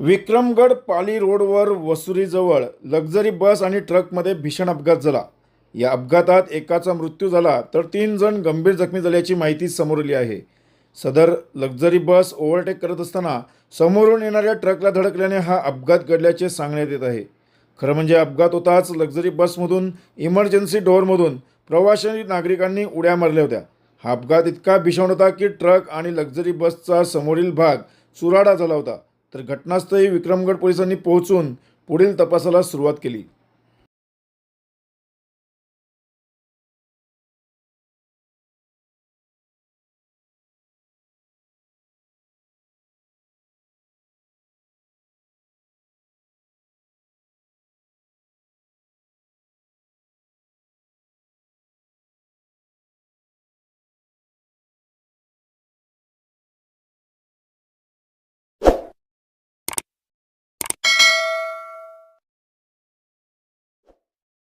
विक्रमगड पाली रोडवर वसुरीजवळ लक्झरी बस आणि ट्रकमध्ये भीषण अपघात झाला. या अपघातात एकाचा मृत्यू झाला तर तीन जण गंभीर जखमी झाल्याची माहिती समोर आली आहे. सदर लक्झरी बस ओव्हरटेक करत असताना समोरून येणाऱ्या ट्रकला धडकल्याने हा अपघात घडल्याचे सांगण्यात येत आहे. खरं म्हणजे अपघात होताच लक्झरी बसमधून इमर्जन्सी डोअरमधून प्रवासी नागरिकांनी उड्या मारल्या होत्या. हा अपघात इतका भीषण होता की ट्रक आणि लक्झरी बसचा समोरील भाग चुराडा झाला होता. तर घटनास्थळी विक्रमगड पोलिसांनी पोहोचून पुढील तपासाला सुरुवात केली.